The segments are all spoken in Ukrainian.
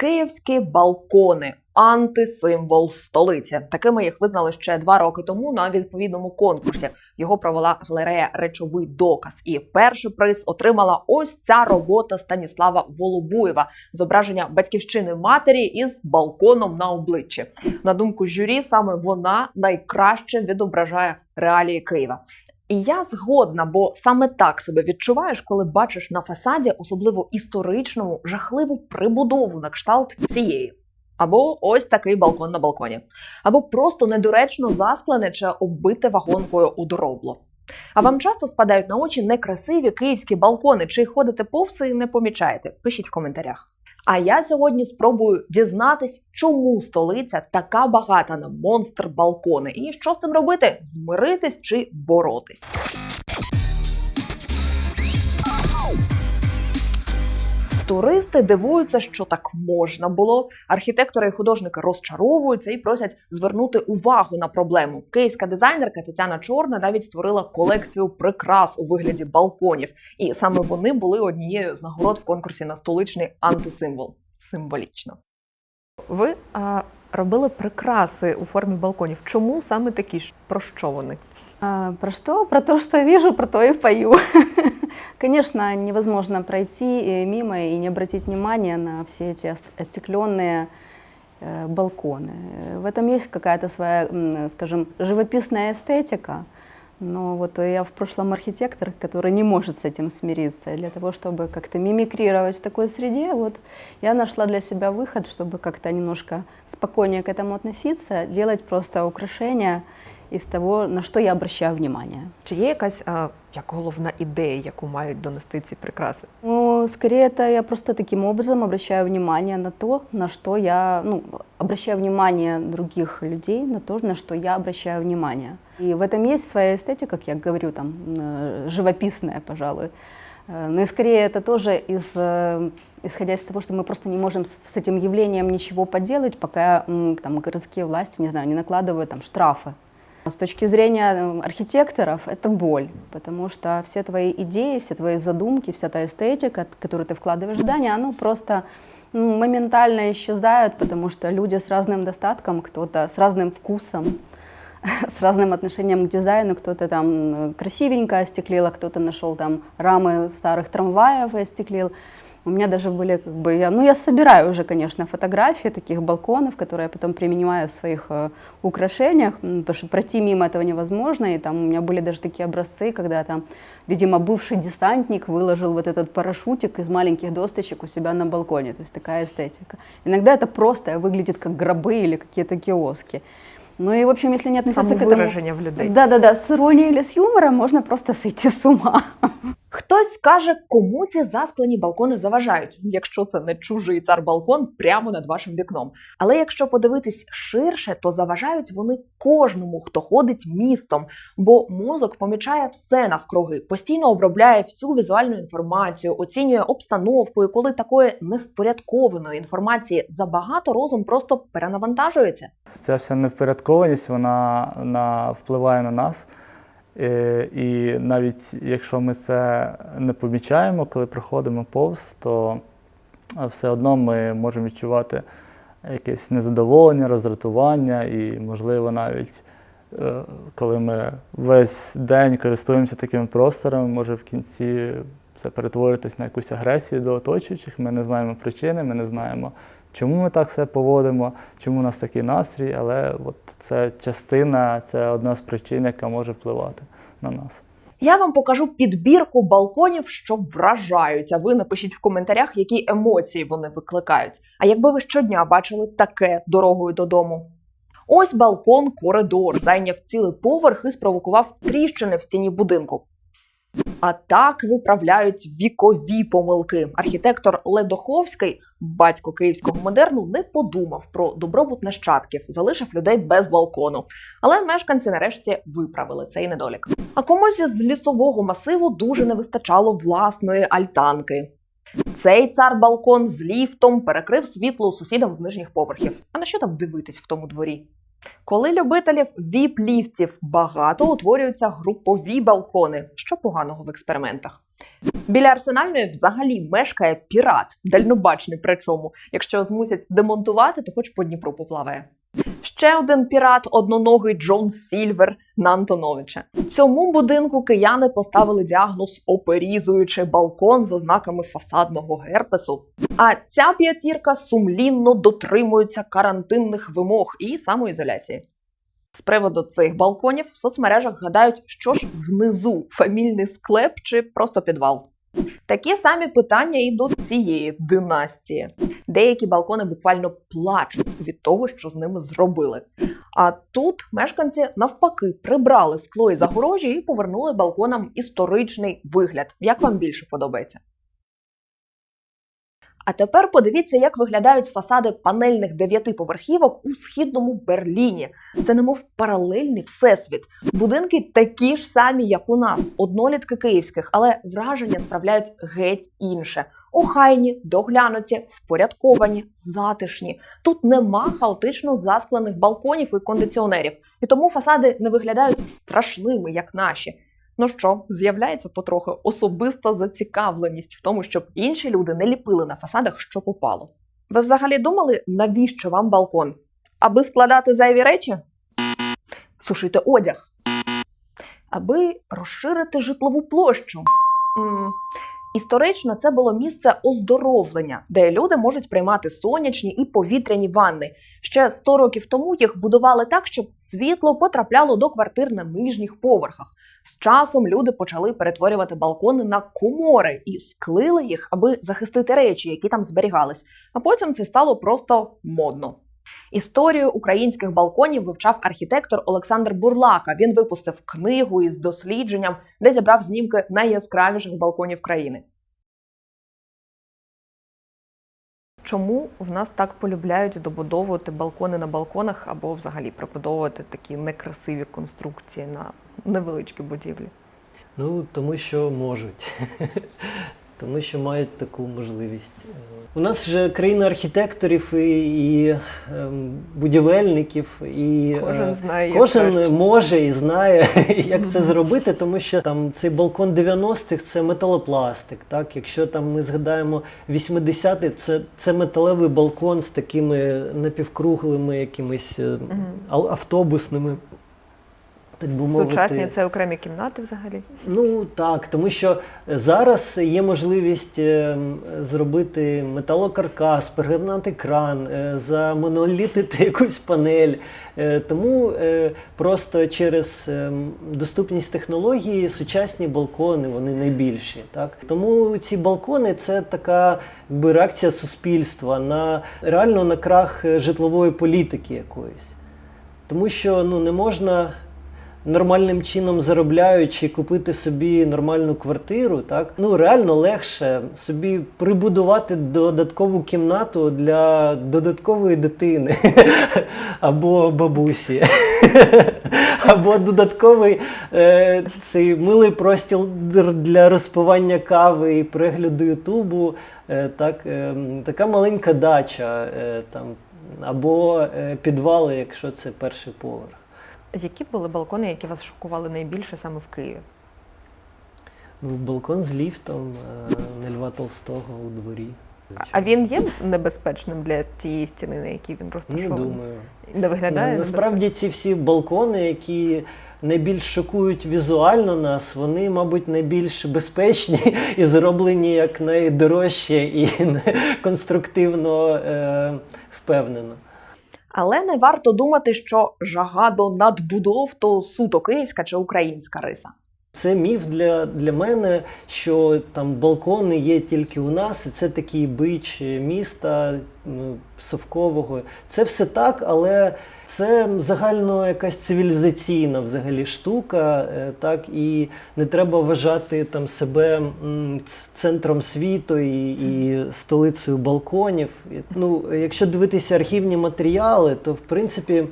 Київські балкони антисимвол столиці. Такими їх визнали ще два роки тому на відповідному конкурсі. Його провела галерея Речовий доказ. І перший приз отримала ось ця робота Станіслава Волобуєва, зображення батьківщини матері із балконом на обличчі. На думку журі, саме вона найкраще відображає реалії Києва. І я згодна, бо саме так себе відчуваєш, коли бачиш на фасаді, особливо історичному, жахливу прибудову на кшталт цієї. Або ось такий балкон на балконі, або просто недоречно засклене чи оббите вагонкою у доробло. А вам часто спадають на очі некрасиві київські балкони, чи ходите повз і не помічаєте? Пишіть в коментарях. А я сьогодні спробую дізнатись, чому столиця така багата на монстр балкони, і що з цим робити: змиритись чи боротись. Туристи дивуються, що так можна було. Архітектори і художники розчаровуються і просять звернути увагу на проблему. Київська дизайнерка Тетяна Чорна навіть створила колекцію прикрас у вигляді балконів, і саме вони були однією з нагород в конкурсі на столичний антисимвол. Символічно. Ви а, робили прикраси у формі балконів. Чому саме такі ж? Про що вони? А, Про что? Про то, что вижу, про то и пою. Конечно, невозможно пройти э, мимо и не обратить внимания на все эти ост- остекленные э, балконы. Э, В этом есть какая-то своя, м, скажем, живописная эстетика. Но вот я в прошлом архитектор, который не может с этим смириться. И Для того, чтобы как-то мимикрировать в такой среде, вот я нашла для себя выход, чтобы как-то немножко спокойнее к этому относиться, делать просто украшения из того, на что я обращаю внимание. Чи є якась а, як головна ідея, яку мають донести ці прикраси? Ну, скорее это я просто таким образом обращаю внимание на то, на что я, ну, обращаю внимание других людей на то, на что я обращаю внимание. И в этом есть своя эстетика, как я говорю, там, э, живописная, пожалуй. Э, Но и скорее это тоже из, э, исходя из того, что мы просто не можем с с этим явлением ничего поделать, пока м, там, городские власти, не знаю, не накладывают там штрафы. С точки зрения э, архитекторов это боль, потому что все твои идеи, все твои задумки, вся та эстетика, которую ты вкладываешь в здание, оно просто ну, моментально исчезает, потому что люди с разным достатком, кто-то с разным вкусом, с разным отношением к дизайну, кто-то там э, красивенько остеклил, а кто-то нашел там рамы старых трамваев и остеклил. У меня даже были, как бы, я, ну, я собираю уже, конечно, фотографии таких балконов, которые я потом применяю в своих э, украшениях, потому что пройти мимо этого невозможно, и там у меня были даже такие образцы, когда там, видимо, бывший десантник выложил вот этот парашютик из маленьких досточек у себя на балконе, то есть такая эстетика. Иногда это просто выглядит как гробы или какие-то киоски. Ну и, в общем, если не относиться к этому... В людей. Да-да-да, с иронией или с юмором можно просто сойти с ума. Хтось скаже, кому ці засклені балкони заважають, якщо це не чужий цар-балкон прямо над вашим вікном. Але якщо подивитись ширше, то заважають вони кожному, хто ходить містом, бо мозок помічає все навкруги, постійно обробляє всю візуальну інформацію, оцінює обстановку, і коли такої невпорядкованої інформації забагато, розум просто перенавантажується. Ця вся невпорядкованість вона, вона впливає на нас. Е, І навіть якщо ми це не помічаємо, коли проходимо повз, то е, все одно ми можемо відчувати якесь незадоволення, роздратування і, можливо, навіть е, коли ми весь день користуємося такими просторами, може в кінці це перетворитись на якусь агресію до оточуючих. Ми не знаємо причини, ми не знаємо, чому ми так себе поводимо, чому у нас такий настрій, але от це частина, це одна з причин, яка може впливати на нас. Я вам покажу підбірку балконів, що вражають. А ви напишіть в коментарях, які емоції вони викликають. А якби ви щодня бачили таке дорогою додому? Ось балкон коридор зайняв цілий поверх і спровокував тріщини в стіні будинку. А так виправляють вікові помилки. Архітектор Ледоховський, батько київського модерну, не подумав про добробут нащадків, залишив людей без балкону. Але мешканці нарешті виправили цей недолік. А комусь із лісового масиву дуже не вистачало власної альтанки. Цей цар балкон з ліфтом перекрив світло сусідам з нижніх поверхів. А на що там дивитись в тому дворі? Коли любителів віп-ліфтів багато, утворюються групові балкони. Що поганого в експериментах? Біля арсенальної взагалі мешкає пірат, дальнобачний причому. Якщо змусять демонтувати, то хоч по Дніпру поплаває. Ще один пірат, одноногий Джон Сільвер на Антоновича. Цьому будинку кияни поставили діагноз оперізуючи балкон з ознаками фасадного герпесу. А ця п'ятірка сумлінно дотримується карантинних вимог і самоізоляції. З приводу цих балконів в соцмережах гадають, що ж внизу фамільний склеп чи просто підвал. Такі самі питання і до цієї династії. Деякі балкони буквально плачуть від того, що з ними зробили. А тут мешканці навпаки прибрали скло і загорожі і повернули балконам історичний вигляд. Як вам більше подобається? А тепер подивіться, як виглядають фасади панельних дев'ятиповерхівок у східному Берліні. Це немов паралельний всесвіт. Будинки такі ж самі, як у нас, однолітки київських, але враження справляють геть інше. Охайні, доглянуті, впорядковані, затишні. Тут нема хаотично засклених балконів і кондиціонерів, і тому фасади не виглядають страшними, як наші. Ну що, з'являється потрохи особиста зацікавленість в тому, щоб інші люди не ліпили на фасадах, що попало. Ви взагалі думали, навіщо вам балкон? Аби складати зайві речі? Сушити одяг? Аби розширити житлову площу? Історично це було місце оздоровлення, де люди можуть приймати сонячні і повітряні ванни. Ще 100 років тому їх будували так, щоб світло потрапляло до квартир на нижніх поверхах. З часом люди почали перетворювати балкони на комори і склили їх, аби захистити речі, які там зберігались. А потім це стало просто модно. Історію українських балконів вивчав архітектор Олександр Бурлака. Він випустив книгу із дослідженням, де зібрав знімки найяскравіших балконів країни. Чому в нас так полюбляють добудовувати балкони на балконах або взагалі прибудовувати такі некрасиві конструкції на невеличкі будівлі? Ну, тому що можуть. Тому що мають таку можливість. У нас же країна архітекторів і, і ем, будівельників, і е, Кожен знає, кожен може і знає, як це зробити, тому що там цей балкон 90-х це металопластик. Так? Якщо там ми згадаємо 80-ті, це, це металевий балкон з такими напівкруглими якимись е, автобусними. Так би мовити. Сучасні це окремі кімнати взагалі. Ну так, тому що зараз є можливість е, зробити металокаркас, перегнати кран, е, замонолітити якусь панель. Е, Тому просто через доступність технології сучасні балкони вони найбільші. Так? Тому ці балкони це така якби, реакція суспільства на реально на крах житлової політики якоїсь. Тому що ну, не можна нормальним чином заробляючи купити собі нормальну квартиру, так ну реально легше собі прибудувати додаткову кімнату для додаткової дитини або бабусі, або додатковий е, цей милий простір для розпивання кави і перегляду Ютубу. Е, так, е, така маленька дача е, там або е, підвали, якщо це перший поверх. Які були балкони, які вас шокували найбільше саме в Києві? Ну, балкон з ліфтом е, на Льва Толстого у дворі. А він є небезпечним для тієї стіни, на якій він Не розташований? думаю. Не виглядає Ну, насправді ці всі балкони, які найбільш шокують візуально нас, вони, мабуть, найбільш безпечні і зроблені як найдорожче і конструктивно е, впевнено. Але не варто думати, що жага до надбудов то суто київська чи українська риса. Це міф для, для мене, що там балкони є тільки у нас, і це такий бич міста ну, совкового. Це все так, але це загально якась цивілізаційна взагалі штука, е, так і не треба вважати там себе центром світу і, і столицею балконів. Ну, якщо дивитися архівні матеріали, то в принципі.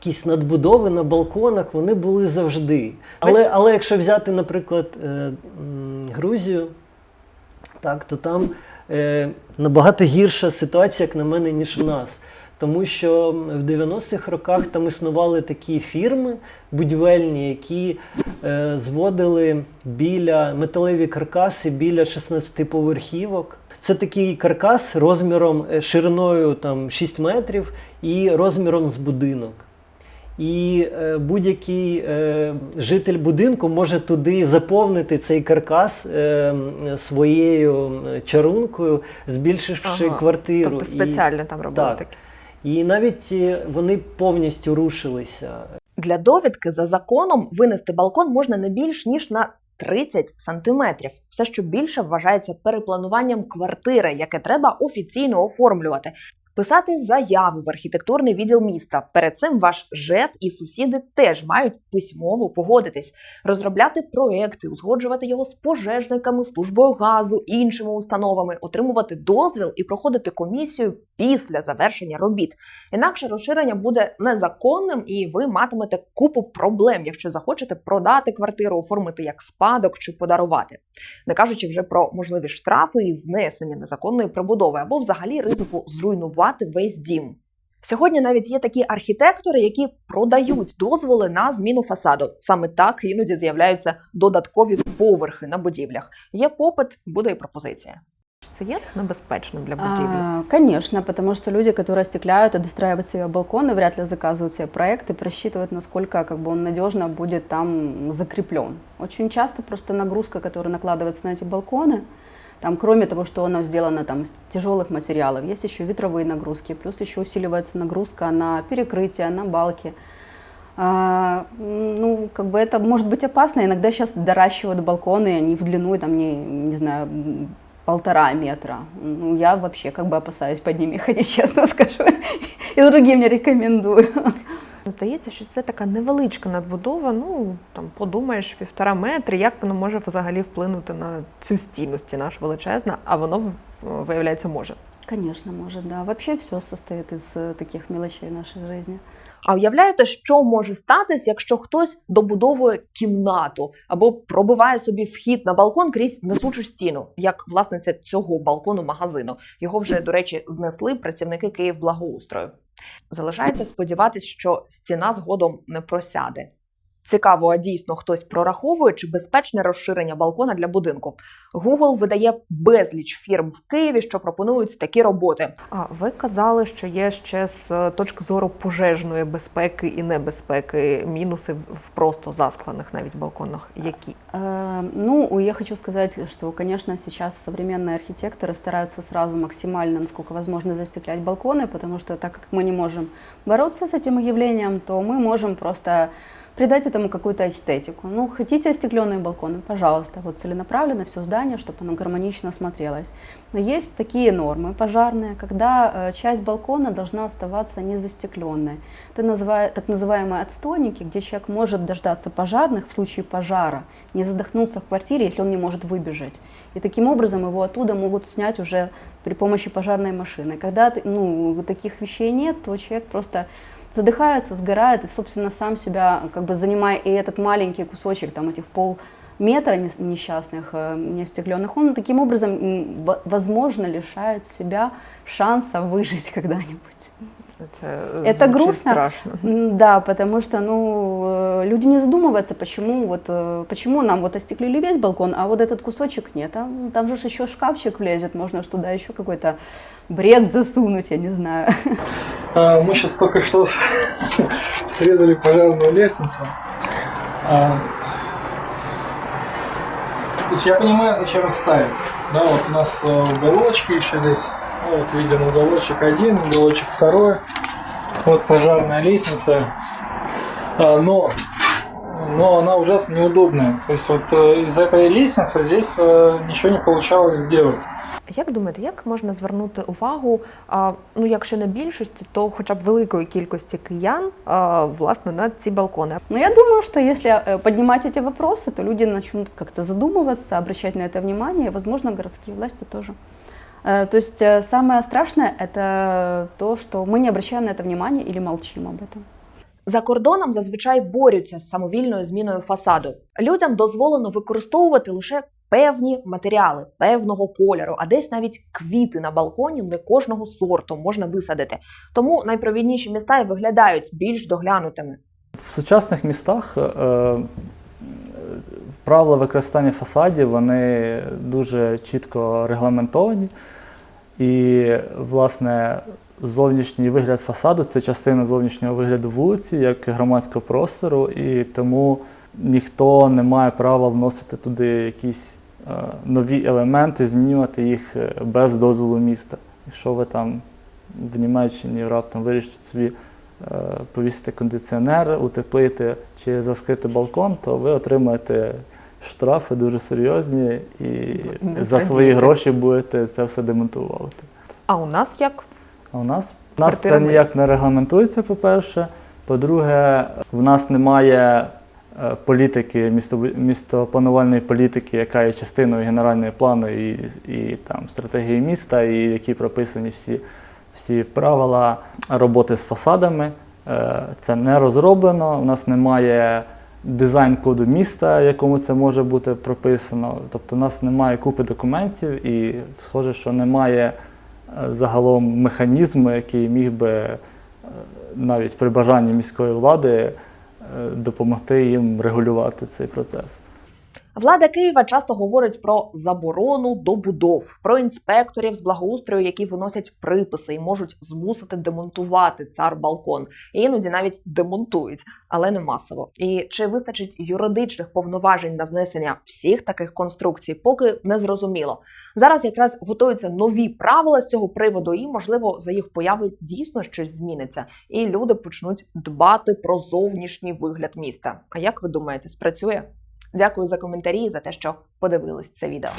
Якісь надбудови на балконах вони були завжди. Але, але якщо взяти, наприклад, е, Грузію, так, то там е, набагато гірша ситуація, як на мене, ніж в нас. тому що в 90-х роках там існували такі фірми будівельні, які е, зводили біля металеві каркаси біля 16-поверхівок. Це такий каркас розміром е, шириною там 6 метрів і розміром з будинок. І е, будь-який е, житель будинку може туди заповнити цей каркас е, своєю чарункою, збільшивши Ага, квартиру. Тобто І- спеціально там робили так. таке. І навіть вони повністю рушилися. Для довідки за законом винести балкон можна не більш ніж на 30 сантиметрів. Все, що більше вважається переплануванням квартири, яке треба офіційно оформлювати. Писати заяву в архітектурний відділ міста. Перед цим ваш ЖЕТ і сусіди теж мають письмово погодитись, розробляти проекти, узгоджувати його з пожежниками, службою газу, іншими установами, отримувати дозвіл і проходити комісію після завершення робіт. Інакше розширення буде незаконним, і ви матимете купу проблем, якщо захочете продати квартиру, оформити як спадок чи подарувати, не кажучи вже про можливі штрафи і знесення незаконної прибудови або взагалі ризику зруйнувати весь дім. Сьогодні навіть є такі архітектори, які продають дозволи на зміну фасаду. Саме так іноді з'являються додаткові поверхи на будівлях. Є попит, буде і пропозиція. Це є небезпечним для будівлі? А, конечно, потому что люди, которые остекляют и достраивают себе балконы, вряд ли заказывают себе проект и просчитывают, насколько как бы, он надежно будет там закреплен. Очень часто просто нагрузка, которая накладывается на эти балконы, Там, кроме того, что оно сделано там, из тяжелых материалов, есть еще ветровые нагрузки, плюс еще усиливается нагрузка на перекрытие, на балки. А, ну, как бы это может быть опасно. Иногда сейчас доращивают балконы, они в длину, там, не, не знаю, полтора метра. Ну, я вообще как бы опасаюсь под ними ходить, честно скажу. И другим не рекомендую. Здається, що це така невеличка надбудова. Ну там подумаєш півтора метри. Як воно може взагалі вплинути на цю стіну? Стіна ж величезна, а воно в- виявляється може. Конечно, может, да. Вообще все состоит из э, таких мелочей в нашей жизни. А уявляєте, що може статись, якщо хтось добудовує кімнату або пробиває собі вхід на балкон крізь несучу стіну, як власниця цього балкону магазину. Його вже, до речі, знесли працівники Київблагоустрою. Залишається сподіватися, що стіна згодом не просяде. Цікаво, а дійсно хтось прораховує чи безпечне розширення балкона для будинку. Google видає безліч фірм в Києві, що пропонують такі роботи. А ви казали, що є ще з е, точки зору пожежної безпеки і небезпеки мінуси в- в просто засклених навіть балконах. Які? Э, Ну, я хочу сказать, что, конечно, сейчас современные архитекторы стараются сразу максимально, насколько возможно, застеклять балконы, потому что так как мы не можем бороться с этим явлением, то мы можем просто придать этому какую-то эстетику. Ну, хотите остекленные балконы, пожалуйста, вот целенаправленно все здание, чтобы оно гармонично смотрелось. Но есть такие нормы пожарные, когда э, часть балкона должна оставаться не застекленной. Это называют, так называемые отстойники, где человек может дождаться пожарных в случае пожара, не задохнуться в квартире, если он не может выбежать. И таким образом его оттуда могут снять уже при помощи пожарной машины. Когда ну, таких вещей нет, то человек просто задыхается, сгорает и, собственно, сам себя, как бы занимая и этот маленький кусочек, там, этих пол метра не- несчастных, э, неостекленных, он таким образом, возможно, лишает себя шанса выжить когда-нибудь. Це звучить грустно. страшно. Да, потому что, ну, э, люди не задумываются, почему вот, э, почему нам вот остеклили весь балкон, а вот этот кусочек нет. А там же еще шкафчик влезет, можно ж туда еще какой-то бред засунуть, я не знаю. А, Мы сейчас только что срезали пожарную лестницу. А, То есть я понимаю, зачем их ставить. Да, вот у нас э, уголочки еще здесь. Ну, Вот видим уголочек один, уголочек второй. Вот пожарная лестница. А, Но, но она ужасно неудобная. То есть вот э, из-за этой лестницы здесь э, ничего не получалось сделать. Як думаєте, як можна звернути увагу, а, ну якщо не більшості, то хоча б великої кількості киян а, власне на ці балкони? Но я думаю, что если э, поднимать эти вопросы, то люди начнут как-то задумываться, обращать на это внимание, и, возможно, городские власти тоже. Э, То есть э, самое страшное – это то, что мы не обращаем на это внимания или молчим об этом. За кордоном зазвичай борються з самовільною зміною фасаду. Людям дозволено використовувати лише певні матеріали певного кольору, а десь навіть квіти на балконі не кожного сорту можна висадити. Тому найпровідніші міста і виглядають більш доглянутими. В сучасних містах е, е, правила використання фасадів вони дуже чітко регламентовані. І, власне, зовнішній вигляд фасаду це частина зовнішнього вигляду вулиці, як громадського простору, і тому ніхто не має права вносити туди якісь е, нові елементи, змінювати їх е, без дозволу міста. Якщо ви там в Німеччині раптом вирішите собі е, повісити кондиціонер, утеплити чи заскрити балкон, то ви отримаєте штрафи дуже серйозні і Не за свої гроші будете це все демонтувати. А у нас як? А у нас, у нас це Квартирами. ніяк не регламентується, по-перше. По-друге, в нас немає е, політики, містобу- містопланувальної політики, яка є частиною генерального плану і, і там, стратегії міста, і в якій прописані всі, всі правила роботи з фасадами. Е, Це не розроблено. У нас немає дизайн-коду міста, якому це може бути прописано. Тобто, у нас немає купи документів, і схоже, що немає е, загалом механізму, який міг би е, навіть при бажанні міської влади е, допомогти їм регулювати цей процес. Влада Києва часто говорить про заборону добудов, про інспекторів з благоустрою, які виносять приписи і можуть змусити демонтувати цар балкон. І іноді навіть демонтують, але не масово. І чи вистачить юридичних повноважень на знесення всіх таких конструкцій, поки не зрозуміло. Зараз якраз готуються нові правила з цього приводу, і можливо за їх появи дійсно щось зміниться, і люди почнуть дбати про зовнішній вигляд міста. А як ви думаєте, спрацює? Дякую за коментарі і за те, що подивились це відео.